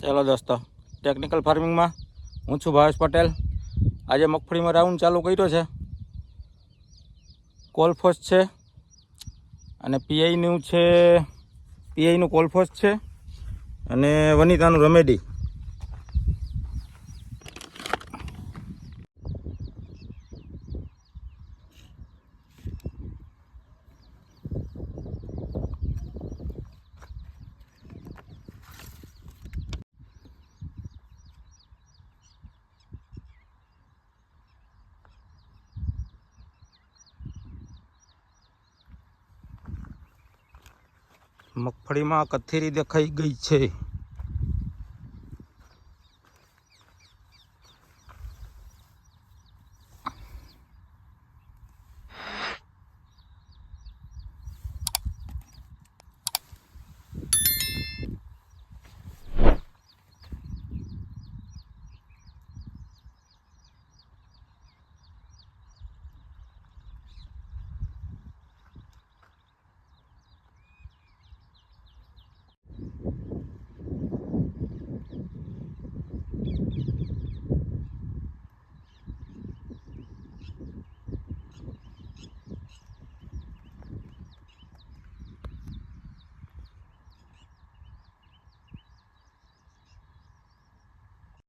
ચાલો દોસ્તો ટેકનિકલ ફાર્મિંગમાં હું છું ભાવેશ પટેલ. આજે મગફળીમાં રાઉન્ડ ચાલુ કર્યો છે. કોલફોસ છે અને પીઆઈનું છે, પીઆઈનું કોલફોસ છે અને વનિતાનું રમેડી. મગફળીમાં કથેરી દેખાઈ ગઈ છે.